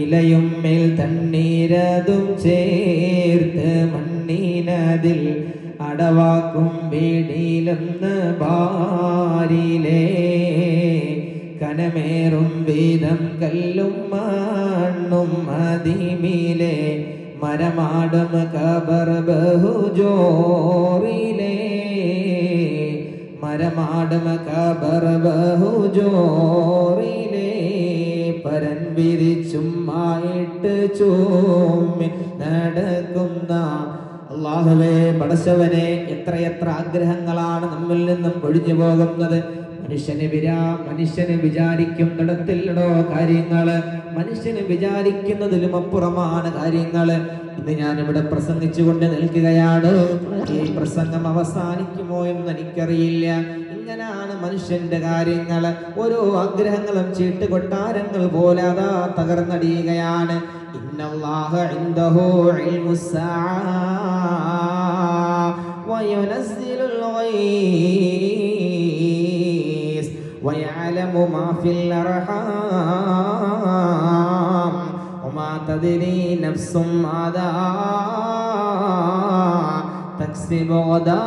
ഇലയും മേൽ തണ്ണീരതും ചേർത്ത് മണ്ണീനതിൽ അടവാക്കും വീടിലൊന്ന് ബാരിലേ കനമേറും വീതം കല്ലും മണ്ണും അതിമിലെ. മരമാടും കബർ ബഹുജോറിലേ. മരമാടും കബർ ബഹുജോറിലേ. പരൻ വിരിച്ചുമായിട്ട് ചൂമ്മി നടക്കുന്ന അള്ളാഹുവേ പടച്ചവനെ എത്രയെത്ര ആഗ്രഹങ്ങളാണ് നമ്മിൽ നിന്നും ഒഴിഞ്ഞു പോകുന്നത്? മനുഷ്യന് വിരാ മനുഷ്യന് വിചാരിക്കുന്നിടത്തില്ലടോ കാര്യങ്ങൾ. മനുഷ്യന് വിചാരിക്കുന്നതിലും അപ്പുറമാണ് കാര്യങ്ങൾ. ഇന്ന് ഞാനിവിടെ പ്രസംഗിച്ചുകൊണ്ട് നിൽക്കുകയാണ്. ഈ പ്രസംഗം അവസാനിക്കുമോ എന്ന് എനിക്കറിയില്ല. ഇങ്ങനാണ് മനുഷ്യന്റെ കാര്യങ്ങൾ. ഓരോ ആഗ്രഹങ്ങളും ചീട്ട് കൊട്ടാരങ്ങൾ പോലെ അതാ തകർന്നടിയുകയാണ്. ഇന്നല്ലാഹ ويعلم ما في الأرحام وما تدري نفس ماذا تكسب غدا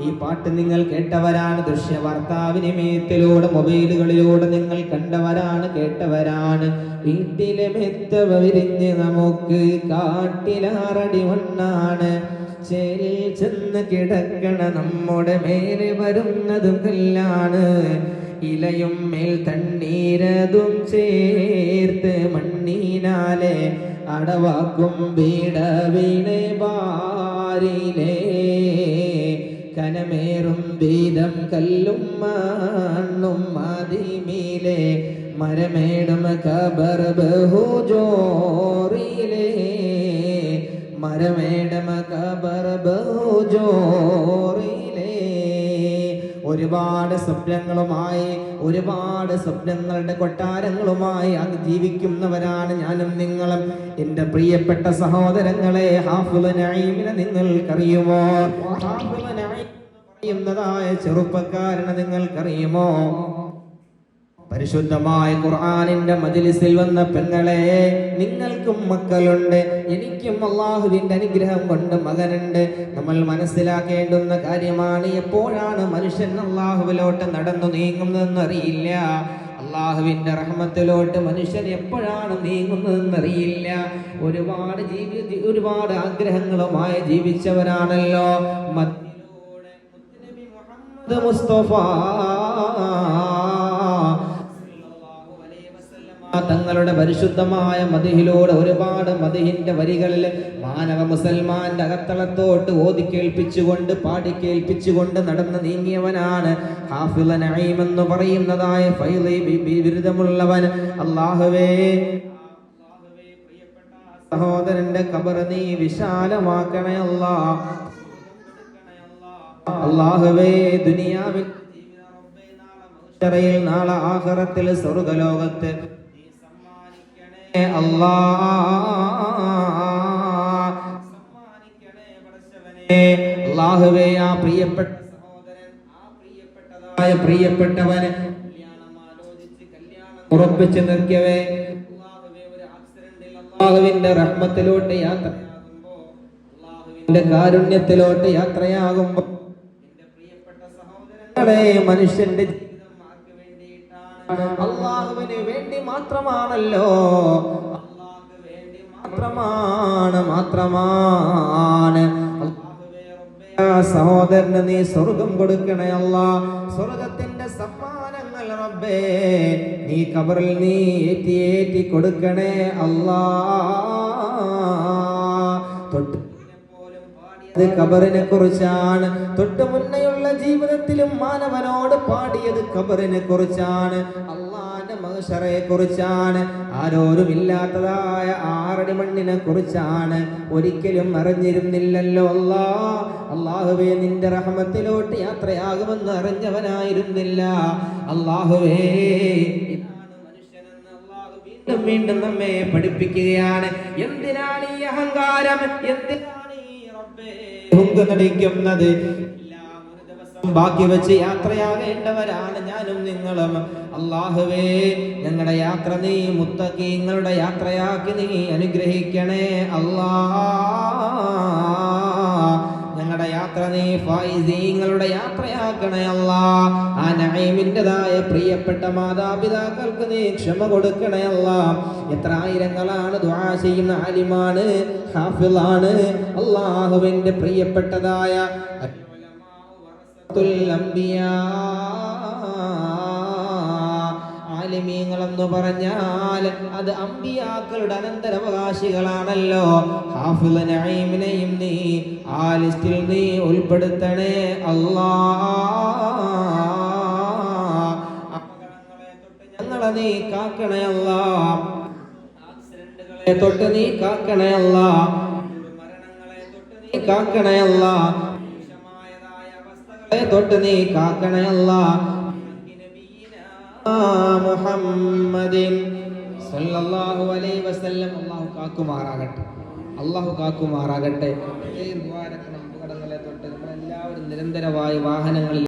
ഈ പാട്ട് നിങ്ങൾ കേട്ടവരാണ് ദൃശ്യ വാർത്താവിനിമയത്തിലൂടെ മൊബൈലുകളിലൂടെ നിങ്ങൾ കണ്ടവരാണ് കേട്ടവരാണ് വീട്ടിലെ മെത്തവ വിരിഞ്ഞ് നമുക്ക് കാട്ടിലാറടി മണ്ണാണ് ചേലിൽ ചെന്ന് കിടക്കണ നമ്മുടെ മേലെ വരുന്നതും കല്ലാണ് ഇലയും മേൽ തണ്ണീരതും ചേർത്ത് മണ്ണീനാലെ അടവാക്കും വീട വീണെ ബാരിലേ കനമേറും വീതം കല്ലും മണ്ണും മതിമീലെ. മരമേടും കബർ ബഹുജോറിലേ മരമേടമ കബർ ഒരുപാട് സ്വപ്നങ്ങളുമായി ഒരുപാട് സ്വപ്നങ്ങളുടെ കൊട്ടാരങ്ങളുമായി അങ്ങ് ജീവിക്കുന്നവരാണ് ഞാനും നിങ്ങളും. എന്റെ പ്രിയപ്പെട്ട സഹോദരങ്ങളെ നഈമിനെ നിങ്ങൾക്കറിയുമോ? ഹാഫുലനായി പറയുന്നതായ ചെറുപ്പക്കാരനെ നിങ്ങൾക്കറിയുമോ? പരിശുദ്ധമായ ഖുർആാനിന്റെ മജിലിസിൽ വന്ന പെങ്ങളെ നിങ്ങൾക്കും മക്കളുണ്ട് എനിക്കും അള്ളാഹുവിന്റെ അനുഗ്രഹം കൊണ്ട് മകനുണ്ട്. നമ്മൾ മനസ്സിലാക്കേണ്ടുന്ന കാര്യമാണ് എപ്പോഴാണ് മനുഷ്യൻ അള്ളാഹുവിലോട്ട് നടന്നു നീങ്ങുന്നതെന്ന് അറിയില്ല. അള്ളാഹുവിന്റെ റഹ്മത്തിലോട്ട് മനുഷ്യൻ എപ്പോഴാണ് നീങ്ങുന്നതെന്ന് അറിയില്ല. ഒരുപാട് ജീവി ഒരുപാട് ആഗ്രഹങ്ങളുമായി ജീവിച്ചവരാണല്ലോ. മുസ്തഫ. തങ്ങളുടെ പരിശുദ്ധമായ മതിഹിലൂടെ ഒരുപാട് മതിഹിന്റെ വരികളിൽ മാനവ മുസൽമാന്റെ അകത്തളത്തോട്ട് പാടി കേൾപ്പിച്ചുകൊണ്ട് നടന്ന് നീങ്ങിയവനാണ് ഹാഫില നഈം എന്ന് പറയുന്നതായ ഫൈലി ബിരുദമുള്ളവൻ അള്ളാഹുവേ സഹോദരന്റെ കബർ നീ വിശാലമാക്കണേ അല്ലാ അള്ളാഹുവേ ദുനിയാവിൽ നാളെ ആഹറത്തിൽ സ്വർഗലോകത്ത് അല്ലാ. അല്ലാഹുവേ ആ പ്രിയപ്പെട്ട സഹോദരൻ ആ പ്രിയപ്പെട്ടതായ പ്രിയപ്പെട്ടവന് ഉറപ്പിച്ച് നിർത്തിയവേ. അല്ലാഹുവിന്റെ റഹ്മത്തിലോട്ട് യാത്ര കാരുണ്യത്തിലോട്ട് യാത്രയാകുമ്പോ എന്റെ പ്രിയപ്പെട്ട സഹോദരങ്ങളെ മനുഷ്യന്റെ അള്ളാഹുവിന് വേണ്ടി മാത്രമാണല്ലോ. മാത്രമാണ് മാത്രമാണ്. സഹോദരന് നീ സ്വർഗം കൊടുക്കണേ അല്ല. സ്വർഗത്തിന്റെ സമ്മാനങ്ങൾ റബ്ബേ നീ കബറിൽ നീ ഏറ്റി ഏറ്റി കൊടുക്കണേ അല്ലാ. തൊട്ട് കബറിനെ കുറിച്ചാണ്. തൊട്ട് മുന്നെയുള്ള ജീവിതത്തിലും മാനവനോട് പാടിയത് കബറിനെ കുറിച്ചാണ് അള്ളാന്റെ മഹഷറയെ കുറിച്ചാണ് ആരോരുമില്ലാത്തതായ ആറടി മണ്ണിനെ കുറിച്ചാണ്. ഒരിക്കലും അറിഞ്ഞിരുന്നില്ലല്ലോ അല്ലാ അള്ളാഹുവേ നിന്റെ റഹമത്തിലോട്ട് യാത്രയാകുമെന്ന് അറിഞ്ഞവനായിരുന്നില്ല. അള്ളാഹുവേ വീണ്ടും വീണ്ടും നമ്മെ പഠിപ്പിക്കുകയാണ്. എന്തിനാണ് ഈ അഹങ്കാരം? എന്തിനാണ് ഈ റബ്ബേ? നടിക്കുന്നത്? ബാക്കി വെച്ച് യാത്രയാകേണ്ടവരാണ് ഞാനും നിങ്ങളും. അള്ളാഹുവേ ഞങ്ങളുടെ യാത്ര നീ മുത്തക്കീങ്ങളുടെ യാത്രയാക്കി നീ അനുഗ്രഹിക്കണേ അല്ലാ. ഞങ്ങളുടെ യാത്ര നീ ഫൈസീങ്ങളുടെ യാത്രയാക്കണേ അല്ലാ. ആ നഈമിന്റെതായ പ്രിയപ്പെട്ട മാതാപിതാക്കൾക്ക് നീ ക്ഷമ കൊടുക്കണേ അല്ലാ. എത്ര ആയിരങ്ങളാണ് ദ്വാ ചെയ്യുന്ന ആലിമാണ് ഹാഫിളാണ്. അള്ളാഹുവിന്റെ പ്രിയപ്പെട്ടതായ ആലിമീങ്ങൾ എന്ന് പറഞ്ഞാൽ അത് അമ്പിയാക്കളുടെ അനന്തരവകാശികളാണല്ലോ. ഹാഫിള നഈമിനെയും നീ ആ ലിസ്റ്റിൽ നീ ഉൾപ്പെടുത്തണേ അല്ലാ. ഞങ്ങളെ നീ കാക്കണേ അല്ലാ. തൊട്ട് നീ കാക്കണേ അല്ലാ. മരണങ്ങളെ തൊട്ട് നീ കാക്കണേ അല്ലാ. തൊട്ട് നീ കാക്കണേ അല്ലാ മുഹമ്മദിൻ സല്ലല്ലാഹു അലൈഹി വസല്ലം. അല്ലാഹു അല്ലാഹു കാക്കുമാറാകട്ടെ. നിരന്തരമായി വാഹനങ്ങളിൽ